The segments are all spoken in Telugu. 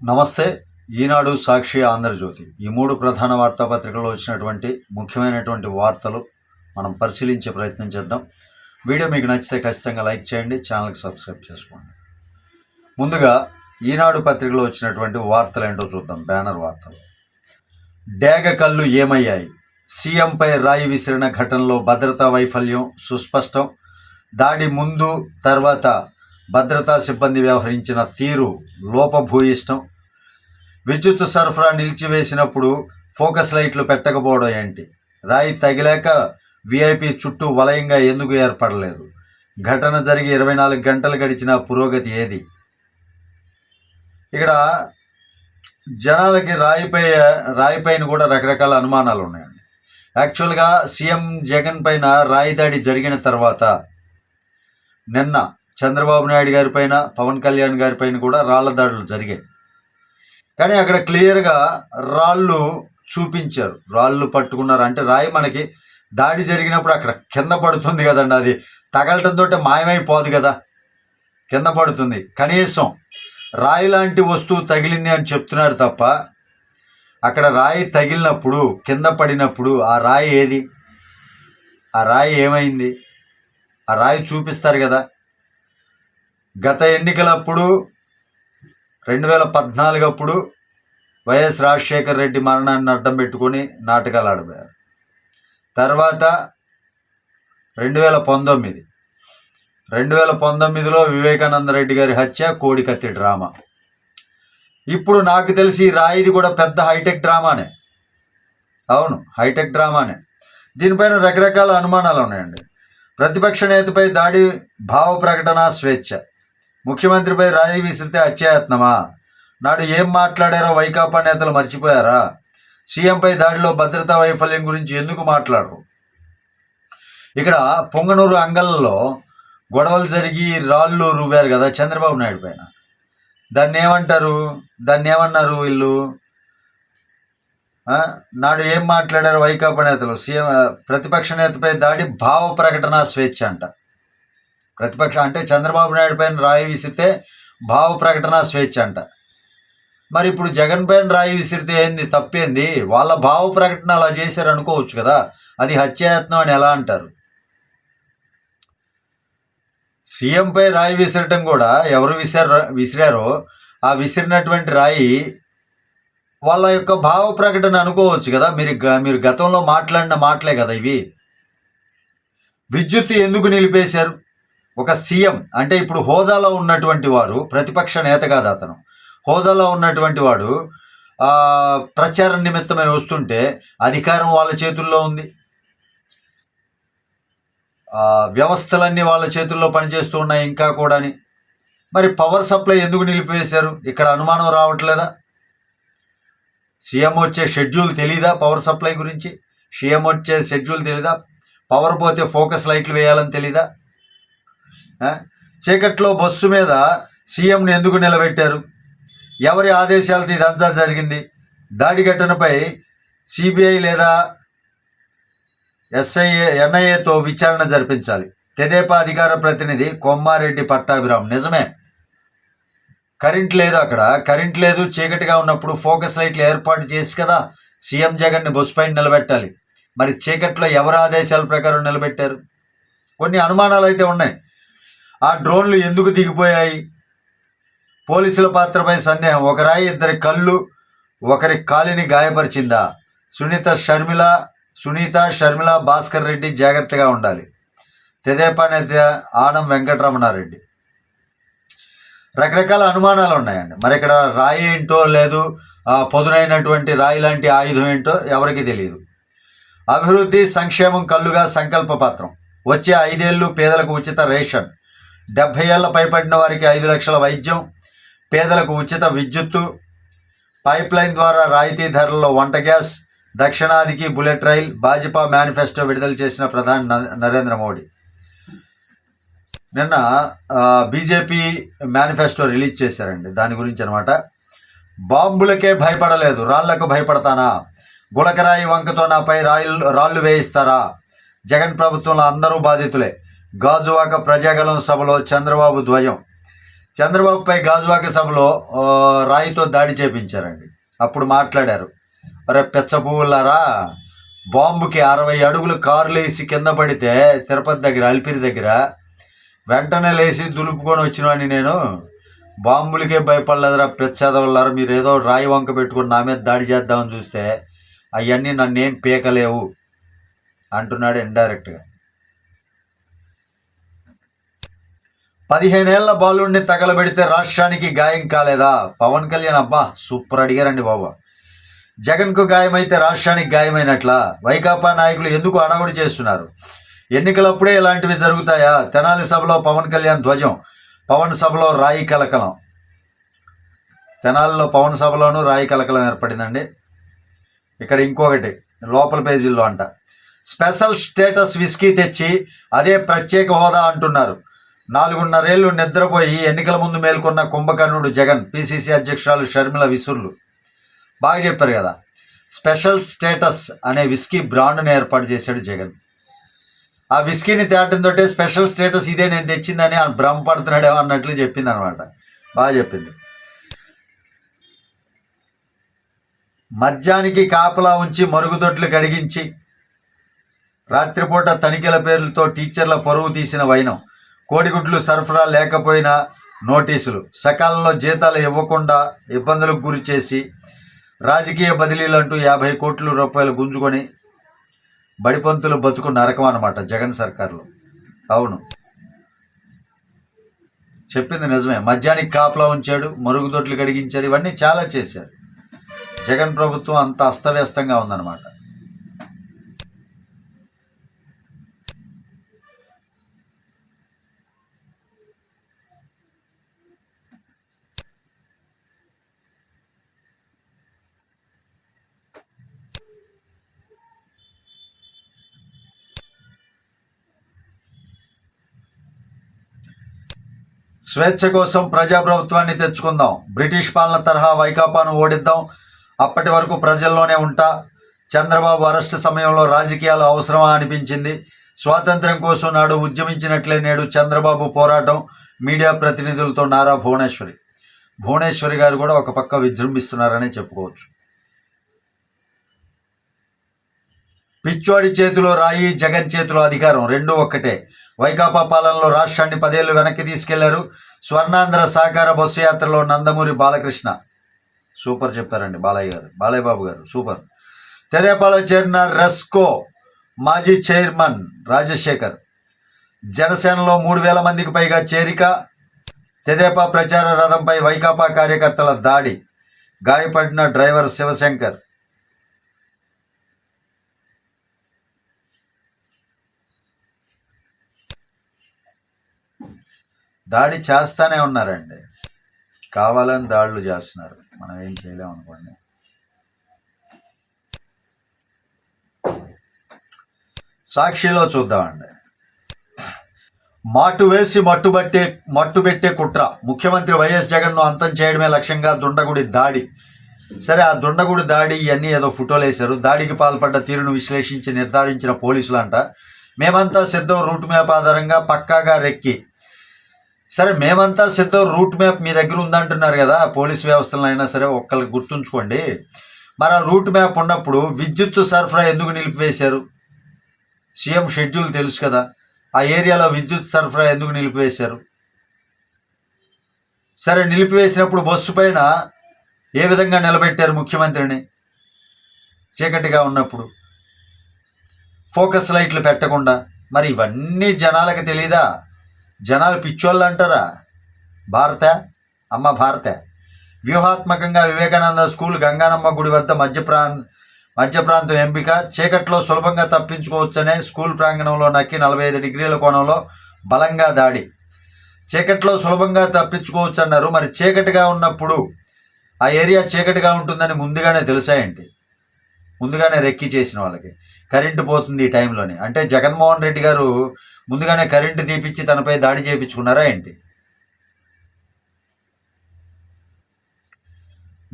నమస్తే ఈనాడు సాక్షి ఆంధ్రజ్యోతి. ఈ మూడు ప్రధాన వార్తాపత్రికల్లో వచ్చినటువంటి ముఖ్యమైనటువంటి వార్తలు మనం పరిశీలించే ప్రయత్నం చేద్దాం. వీడియో మీకు నచ్చితే ఖచ్చితంగా లైక్ చేయండి ఛానల్కి సబ్స్క్రైబ్ చేసుకోండి. ముందుగా ఈనాడు పత్రికలో వచ్చినటువంటి వార్తలు ఏంటో చూద్దాం బ్యానర్ వార్తలు. డేగ కళ్ళు ఏమయ్యాయి? సీఎంపై రాయి విసిరిన ఘటనలో భద్రతా వైఫల్యం సుస్పష్టం. దాడి ముందు తర్వాత భద్రతా సిబ్బంది వ్యవహరించిన తీరు లోపభూయిష్టం. విద్యుత్ సరఫరా నిలిచివేసినప్పుడు ఫోకస్ లైట్లు పెట్టకపోవడం ఏంటి? రాయి తగిలాక విఐపి చుట్టూ వలయంగా ఎందుకు ఏర్పడలేదు? ఘటన జరిగి ఇరవై నాలుగు గంటలు గడిచిన పురోగతి ఏది? ఇక్కడ జనాలకి రాయిపై రాయిపైన కూడా రకరకాల అనుమానాలు ఉన్నాయండి. యాక్చువల్గా సీఎం జగన్ పైన రాయి దాడి జరిగిన తర్వాత నిన్న చంద్రబాబు నాయుడు గారి పైన పవన్ కళ్యాణ్ గారి పైన కూడా రాళ్ళ దాడులు జరిగాయి. కానీ అక్కడ క్లియర్గా రాళ్ళు చూపించారు. రాళ్ళు పట్టుకున్నారు. అంటే రాయి మనకి దాడి జరిగినప్పుడు అక్కడ కింద పడుతుంది కదండి అది. తగలటంతో మాయమైపోదు కదా. కింద పడుతుంది. కనీసం రాయి లాంటి వస్తువు తగిలింది అని చెప్తున్నారు తప్ప అక్కడ రాయి తగిలినప్పుడు కింద పడినప్పుడు ఆ రాయి ఏది? ఆ రాయి ఏమైంది? ఆ రాయి చూపిస్తారు కదా. గత ఎన్నికలప్పుడు రెండు వేల పద్నాలుగు అప్పుడు వైఎస్ రాజశేఖర రెడ్డి మరణాన్ని అడ్డం పెట్టుకొని నాటకాలు ఆడిపోయారు. తర్వాత రెండు వేల పంతొమ్మిది రెండు వేల పంతొమ్మిదిలో వివేకానంద రెడ్డి గారి హత్య కోడికత్తి డ్రామా. ఇప్పుడు నాకు తెలిసి ఈ రాయిది కూడా పెద్ద హైటెక్ డ్రామానే. అవును హైటెక్ డ్రామానే. దీనిపైన రకరకాల అనుమానాలు ఉన్నాయండి. ప్రతిపక్ష నేతపై దాడి భావ ప్రకటన స్వేచ్ఛ. ముఖ్యమంత్రిపై రాయి విసిరితే అత్యాయత్నమా నాడు ఏం మాట్లాడారో వైకాపా నేతలు మర్చిపోయారా? సీఎంపై దాడిలో భద్రతా వైఫల్యం గురించి ఎందుకు మాట్లాడరు? ఇక్కడ పొంగనూరు అంగళ్ళలో గొడవలు జరిగి రాళ్ళు రువ్వారు కదా చంద్రబాబు నాయుడు పైన. దాన్ని ఏమంటారు దాన్ని ఏమన్నారు వీళ్ళు నాడు ఏం మాట్లాడారు వైకాపా నేతలు? సీఎం ప్రతిపక్ష నేతపై దాడి భావ ప్రకటన స్వేచ్ఛ అంట. ప్రతిపక్ష అంటే చంద్రబాబు నాయుడు పైన రాయి విసిరితే భావ ప్రకటన స్వేచ్ఛ అంట. మరి ఇప్పుడు జగన్ పైన రాయి విసిరితే ఏంది? తప్పేంది? వాళ్ళ భావ ప్రకటన అలా చేశారు అనుకోవచ్చు కదా. అది హత్యాయత్నం అని ఎలా అంటారు? సీఎంపై రాయి విసిరటం కూడా ఎవరు విసిర విసిరారో ఆ విసిరినటువంటి రాయి వాళ్ళ యొక్క భావ ప్రకటన అనుకోవచ్చు కదా. మీరు గ- మీరు గతంలో మాట్లాడిన మాటలే కదా ఇవి. విద్యుత్ ఎందుకు నిలిపేశారు? ఒక సీఎం అంటే ఇప్పుడు హోదాలో ఉన్నటువంటి వారు ప్రతిపక్ష నేత కాదు అతను. హోదాలో ఉన్నటువంటి వాడు ప్రచార ప్రచారం నిమిత్తమై వస్తుంటే అధికారం వాళ్ళ చేతుల్లో ఉంది. వ్యవస్థలన్నీ వాళ్ళ చేతుల్లో పనిచేస్తూ ఉన్నాయి ఇంకా కూడాని. మరి పవర్ సప్లై ఎందుకు నిలిపివేశారు? ఇక్కడ అనుమానం రావట్లేదా? సీఎం వచ్చే షెడ్యూల్ తెలీదా పవర్ సప్లై గురించి? సీఎం వచ్చే షెడ్యూల్ తెలీదా? పవర్ పోతే ఫోకస్ లైట్లు వేయాలని తెలీదా? చీకట్లో బస్సు మీద సీఎంని ఎందుకు నిలబెట్టారు? ఎవరి ఆదేశాలతో ఇదంతా జరిగింది? దాడి ఘటనపై సిబిఐ లేదా ఎస్ఐఏ ఎన్ఐఏతో విచారణ జరిపించాలి. తెదేపా అధికార ప్రతినిధి కొమ్మారెడ్డి పట్టాభిరామ్. నిజమే. కరెంట్ లేదు అక్కడ. కరెంట్ లేదు చీకటిగా ఉన్నప్పుడు ఫోకస్ లైట్లు ఏర్పాటు చేసి కదా సీఎం జగన్ని బస్సు పైన నిలబెట్టాలి. మరి చీకట్లో ఎవరి ఆదేశాల ప్రకారం నిలబెట్టారు? కొన్ని అనుమానాలు అయితే ఉన్నాయి. ఆ డ్రోన్లు ఎందుకు దిగిపోయాయి? పోలీసుల పాత్రపై సందేహం. ఒకరాయి ఇద్దరి కళ్ళు ఒకరి కాలిని గాయపరిచిందా? సునీత షర్మిల సునీత షర్మిల భాస్కర్ రెడ్డి జాగ్రత్తగా ఉండాలి. తెదేపా నేత ఆనం వెంకటరమణారెడ్డి. రకరకాల అనుమానాలు ఉన్నాయండి. మరి ఇక్కడ రాయి ఏంటో లేదు పొదునైనటువంటి రాయి లాంటి ఆయుధం ఏంటో ఎవరికీ తెలియదు అభివృద్ధి సంక్షేమం కళ్ళుగా సంకల్ప పత్రం. వచ్చే ఐదేళ్ళు పేదలకు ఉచిత రేషన్. డెబ్భై ఏళ్ళ పైబడిన వారికి ఐదు లక్షల వైద్యం పేదలకు ఉచిత విద్యుత్తు పైప్ లైన్ ద్వారా రాయితీ ధరల్లో వంట గ్యాస్ దక్షిణాదికి బుల్లెట్ రైల్ భాజపా మేనిఫెస్టో విడుదల చేసిన ప్రధాని నరేంద్ర మోడీ. నిన్న బీజేపీ మేనిఫెస్టో రిలీజ్ చేశారండి. దాని గురించి అనమాట బాంబులకే భయపడలేదు. రాళ్ళకు భయపడతానా? గులకరాయి వంకతో నాపై రాయిల్ రాళ్ళు వేయిస్తారా? జగన్ ప్రభుత్వంలో అందరూ బాధితులే. గాజువాక ప్రజాగలం సభలో చంద్రబాబు ధ్వజం చంద్రబాబుపై గాజువాక సభలో రాయితో దాడి చేపించారండి. అప్పుడు మాట్లాడారు. అరే పెచ్చ పువ్వులారా బాంబుకి అరవై అడుగులు కారులు వేసి కింద పడితే తిరుపతి దగ్గర అలిపిరి దగ్గర వెంటనే లేచి దులుపుకొని వచ్చినవాడిని నేను. బాంబులకే భయపడలేదురా పెచ్చదవల్లారా మీరు ఏదో రాయి వంక పెట్టుకుని నా మీద దాడి చేద్దామని చూస్తే అవన్నీ నన్నేం పీకలేవు అంటున్నాడు ఇండైరెక్ట్గా పదిహేనేళ్ళ బాలుడిని తగలబెడితే రాష్ట్రానికి గాయం కాలేదా? పవన్ కళ్యాణ్ అబ్బా సూపర్ అడిగారండి బాబా. జగన్కు గాయమైతే రాష్ట్రానికి గాయమైనట్లా? వైకాపా నాయకులు ఎందుకు అడగుడి చేస్తున్నారు? ఎన్నికలప్పుడే ఇలాంటివి జరుగుతాయా? తెనాలి సభలో పవన్ కళ్యాణ్ ధ్వజం పవన్ సభలో రాయి కలకలం. తెనాలిలో పవన్ సభలోనూ రాయి కలకలం ఏర్పడిందండి. ఇక్కడ ఇంకొకటి లోపల పేజీల్లో అంట. స్పెషల్ స్టేటస్ విస్కీ తెచ్చి అదే ప్రత్యేక హోదా అంటున్నారు. నాలుగున్నరేళ్ళు నిద్రపోయి ఎన్నికల ముందు మేల్కొన్న కుంభకర్ణుడు జగన్ పిసిసి అధ్యక్షురాలు షర్మిల విసుర్లు. బాగా చెప్పారు కదా. స్పెషల్ స్టేటస్ అనే విస్కీ బ్రాండ్ను ఏర్పాటు చేశాడు జగన్. ఆ విస్కీని తేటంతో స్పెషల్ స్టేటస్ ఇదే నేను తెచ్చిందని ఆయన భ్రమపడుతున్నాడేమో అన్నట్లు చెప్పింది అనమాట బాగా చెప్పింది. మద్యానికి కాపలా ఉంచి మరుగుదొడ్లు కడిగించి రాత్రిపూట తనిఖీల పేర్లతో టీచర్ల పరువు తీసిన వైనం. కోడిగుడ్లు సరఫరా లేకపోయినా నోటీసులు. సకాలంలో జీతాలు ఇవ్వకుండా ఇబ్బందులకు గురి చేసి రాజకీయ బదిలీలు అంటూ యాభై కోట్ల రూపాయలు గుంజుకొని బడిపంతులు బతుకు నరకం అన్నమాట జగన్ సర్కార్లో. అవును. చెప్పింది నిజమే. మద్యానికి కాపలా ఉంచాడు మరుగుదొడ్లు కడిగించారు ఇవన్నీ చాలా చేశారు. జగన్ ప్రభుత్వం అంత అస్తవ్యస్తంగా ఉందన్నమాట. స్వేచ్ఛ కోసం ప్రజాప్రభుత్వాన్ని తెచ్చుకుందాం. బ్రిటిష్ పాలన తరహా వైకాపాను ఓడిద్దాం. అప్పటి వరకు ప్రజల్లోనే ఉంటా. చంద్రబాబు అరెస్ట్ సమయంలో రాజకీయాలు అవసరమా అనిపించింది. స్వాతంత్ర్యం కోసం నాడు ఉద్యమించినట్లే నేడు చంద్రబాబు పోరాటం. మీడియా ప్రతినిధులతో నారా భువనేశ్వరి. భువనేశ్వరి గారు కూడా ఒక పక్క విజృంభిస్తున్నారనే చెప్పుకోవచ్చు. పిచ్చోడి చేతిలో రాయి జగన్ చేతిలో అధికారం రెండు ఒక్కటే. వైకాపా పాలనలో రాష్ట్రాన్ని పదేళ్ళు వెనక్కి తీసుకెళ్ళారు. స్వర్ణాంధ్ర సహకార బస్సు యాత్రలో నందమూరి బాలకృష్ణ. సూపర్ చెప్పారండి బాలయ్య గారు. బాలయ్య బాబు గారు సూపర్. తెదేపాలో చేరిన రెస్కో మాజీ చైర్మన్ రాజశేఖర్. జనసేనలో మూడు వేల మందికి పైగా చేరిక. తెదేపా ప్రచార రథంపై వైకాపా కార్యకర్తల దాడి. గాయపడిన డ్రైవర్ శివశంకర్. దాడి చేస్తానే ఉన్నారండి. కావాలని దాడులు చేస్తున్నారు. మనం ఏం చేయలేము అనుకోండి. సాక్షిలో చూద్దామండి. మాటు వేసి మట్టుబట్టే మట్టు పెట్టే కుట్ర. ముఖ్యమంత్రి వైఎస్ జగన్ను అంతం చేయడమే లక్ష్యంగా దుండగుడి దాడి. సరే ఆ దుండగుడి దాడి ఇవన్నీ ఏదో ఫోటోలు వేశారు. దాడికి పాల్పడ్డ తీరును విశ్లేషించి నిర్ధారించిన పోలీసులంట. మేమంతా సిద్ధం రూట్ మ్యాప్ ఆధారంగా పక్కాగా రెక్కి. సరే మేమంతా సిద్ధం రూట్ మ్యాప్ మీ దగ్గర ఉందంటున్నారు కదా పోలీస్ వ్యవస్థలో అయినా సరే ఒక్కరికి గుర్తుంచుకోండి. మరి ఆ రూట్ మ్యాప్ ఉన్నప్పుడు విద్యుత్ సరఫరా ఎందుకు నిలిపివేశారు? సీఎం షెడ్యూల్ తెలుసు కదా ఆ ఏరియాలో విద్యుత్ సరఫరా ఎందుకు నిలిపివేశారు? సరే నిలిపివేసినప్పుడు బస్సు పైన ఏ విధంగా నిలబెట్టారు ముఖ్యమంత్రిని? చీకటిగా ఉన్నప్పుడు. ఫోకస్ లైట్లు పెట్టకుండా. మరి ఇవన్నీ జనాలకు తెలీదా? జనాలు పిచ్చోళ్ళు అంటారా? భారత? అమ్మ భారత. వ్యూహాత్మకంగా వివేకానంద స్కూల్ గంగానమ్మ గుడి వద్ద మధ్య ప్రాంత మధ్య ప్రాంతం ఎంపిక. చీకట్లో సులభంగా తప్పించుకోవచ్చనే స్కూల్ ప్రాంగణంలో నక్కి నలభై ఐదు డిగ్రీల కోణంలో బలంగా దాడి. చీకట్లో సులభంగా తప్పించుకోవచ్చు అన్నారు మరి చీకటిగా ఉన్నప్పుడు ఆ ఏరియా చీకటిగా ఉంటుందని ముందుగానే తెలుసా ఏంటి? ముందుగానే రెక్కి చేసిన వాళ్ళకి. కరెంటు పోతుంది ఈ టైంలోనే. అంటే జగన్మోహన్ రెడ్డి గారు ముందుగానే కరెంటు తీపిచ్చి తనపై దాడి చేయించుకున్నారా ఏంటి?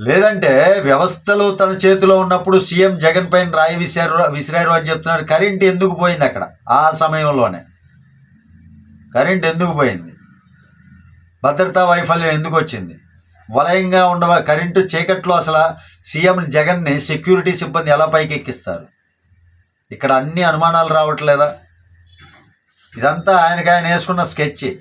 లేదంటే వ్యవస్థలు తన చేతిలో ఉన్నప్పుడు సీఎం జగన్ పైన రాయి విసిరారు విసిరారు అని చెప్తున్నారు. కరెంట్ ఎందుకు పోయింది అక్కడ? ఆ సమయంలోనే. కరెంట్ ఎందుకు పోయింది? భద్రతా వైఫల్యం ఎందుకు వచ్చింది? వలయంగా ఉండవ కరెంటు చీకట్లో అసలు సీఎం జగన్ని సెక్యూరిటీ సిబ్బంది ఎలా పైకెక్కిస్తారు? ఇక్కడ అన్ని అనుమానాలు రావట్లేదా? ఇదంతా ఆయనకి ఆయన వేసుకున్న స్కెచ్.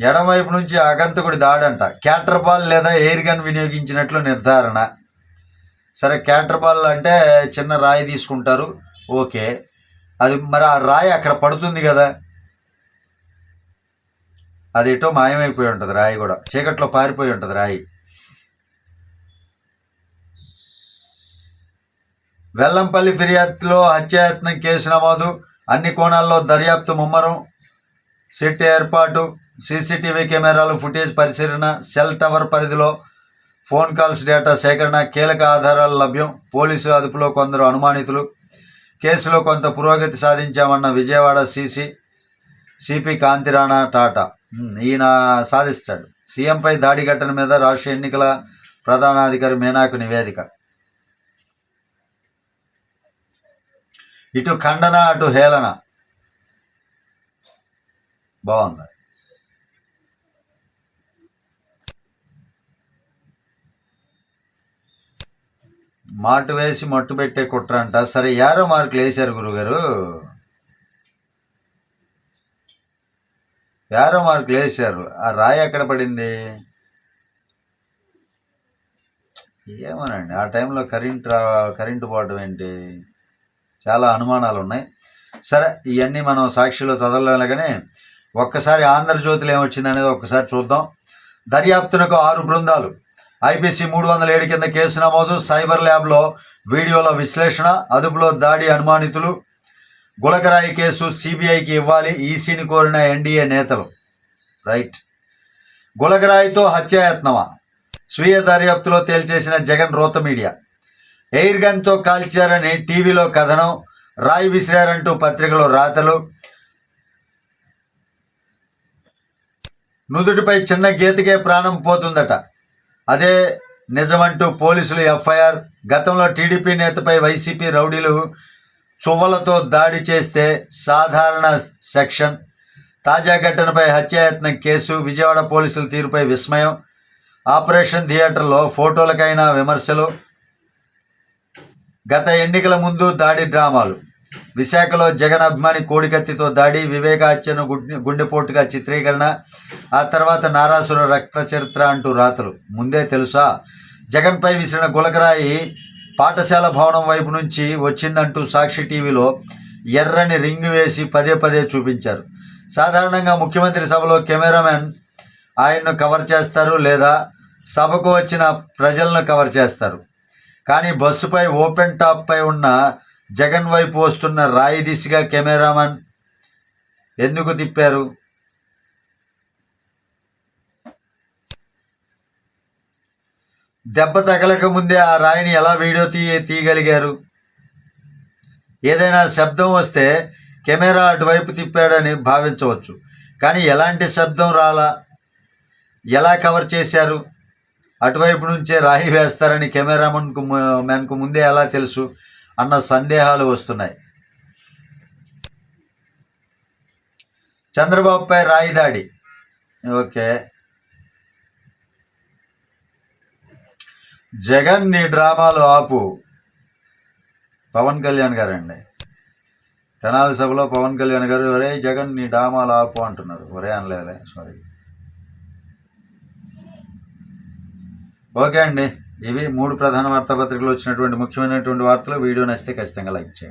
ఎడమవైపు నుంచి ఆగంతకుడి దాడంట. క్యాటర్ బాల్ లేదా ఎయిర్ గన్ వినియోగించినట్లు నిర్ధారణ. సరే క్యాటర్ బాల్ అంటే చిన్న రాయి తీసుకుంటారు. ఓకే. అది మరి ఆ రాయి అక్కడ పడుతుంది కదా? అది ఎటో మాయమైపోయి ఉంటుంది రాయి కూడా. చీకట్లో పారిపోయి ఉంటుంది రాయి. వెల్లంపల్లి ఫిర్యాదులో హత్యాయత్నం కేసు నమోదు. అన్ని కోణాల్లో దర్యాప్తు ముమ్మరం. సెట్ ఏర్పాటు. సీసీటీవీ కెమెరాలు ఫుటేజ్ పరిశీలన సెల్ టవర్ పరిధిలో ఫోన్ కాల్స్ డేటా సేకరణ కీలక ఆధారాలు లభ్యం. పోలీసు అదుపులో కొందరు అనుమానితులు. కేసులో కొంత పురోగతి సాధించామన్న విజయవాడ సీసీ సిపి కాంతిరాణా టాటా. ఈయన సాధిస్తాడు. సీఎంపై దాడి ఘటన మీద రాష్ట్ర ఎన్నికల ప్రధానాధికారి మీనాకు నివేదిక. ఇటు ఖండన అటు హేళన? బాగుంది. మాటు వేసి మట్టు పెట్టే కుట్ర అంట. సరే యారో మార్కులు వేశారు గురుగారు. యారో మార్కులు వేశారు. ఆ రాయి ఎక్కడ పడింది? ఏమోనండి ఆ టైంలో కరెంట్ రా కరెంటు పోవడం ఏంటి? చాలా అనుమానాలు ఉన్నాయి సరే ఇవన్నీ మనం సాక్షిలో చదవలేగానే ఒక్కసారి ఆంధ్రజ్యోతిలో ఏమొచ్చింది అనేది ఒక్కసారి చూద్దాం. దర్యాప్తునకు ఆరు బృందాలు. ఐపీసీ మూడు వందల ఏడు కింద కేసు నమోదు సైబర్ ల్యాబ్లో వీడియోల విశ్లేషణ అదుపులో దాడి అనుమానితులు గులకరాయి కేసు సిబిఐకి ఇవ్వాలి ఈసీని కోరిన ఎన్డీఏ నేతలు. రైట్. గులకరాయితో హత్యాయత్నమా? స్వీయ దర్యాప్తులో తేల్చేసిన జగన్ రోత మీడియా. ఎయిర్ గన్తో కాల్చారని టీవీలో కథనం రాయి విసిరారంటూ పత్రికలో రాతలు. నుదుటిపై చిన్న గీతకే ప్రాణం పోతుందట. అదే నిజమంటూ పోలీసులు ఎఫ్ఐఆర్ గతంలో టీడీపీ నేతపై వైసీపీ రౌడీలు చువ్వలతో దాడి చేస్తే సాధారణ సెక్షన్. తాజా ఘటనపై హత్యాయత్నం కేసు విజయవాడ పోలీసుల తీరుపై విస్మయం. ఆపరేషన్ థియేటర్లో ఫోటోలకైనా విమర్శలు. గత ఎన్నికల ముందు దాడి డ్రామాలు. విశాఖలో జగన్ అభిమాని కోడికత్తితో దాడి వివేకాచ్యను గుండెపోటుగా చిత్రీకరణ ఆ తర్వాత నారాసుర రక్త చరిత్ర అంటూ రాతలు. ముందే తెలుసా? జగన్పై విసిరిన గులకరాయి పాఠశాల భవనం వైపు నుంచి వచ్చిందంటూ సాక్షి టీవీలో ఎర్రని రింగ్ వేసి పదే పదే చూపించారు. సాధారణంగా ముఖ్యమంత్రి సభలో కెమెరామెన్ ఆయన్ను కవర్ చేస్తారు లేదా సభకు వచ్చిన ప్రజలను కవర్ చేస్తారు. కానీ బస్సుపై ఓపెన్ టాప్ పై ఉన్న జగన్ వైపు వస్తున్న రాయి దిశగా కెమెరామన్ ఎందుకు తిప్పారు? దెబ్బ తగలక ముందే ఆ రాయిని ఎలా వీడియో తీయ తీయగలిగారు? ఏదైనా శబ్దం వస్తే కెమెరా అటువైపు తిప్పాడని భావించవచ్చు. కానీ ఎలాంటి శబ్దం రాలా? ఎలా కవర్ చేశారు? అటువైపు నుంచే రాయి వేస్తారని కెమెరామన్కు ము- మెన్కు ముందే ఎలా తెలుసు అన్న సందేహాలు వస్తున్నాయి. చంద్రబాబుపై రాయి దాడి ఓకే. జగన్ నీ డ్రామాలు ఆపు. పవన్ కళ్యాణ్ గారండి. తెనాలి సభలో పవన్ కళ్యాణ్ గారు ఒరే జగన్ నీ డ్రామాలు ఆపు అంటున్నారు. ఒరే అనలేదే సారీ. ఓకే అండి. ఇవి మూడు ప్రధాన వార్తాపత్రికలు వచ్చినటువంటి ముఖ్యమైనటువంటి వార్తలు. వీడియో నచ్చితే ఖచ్చితంగా లైక్ చేయండి.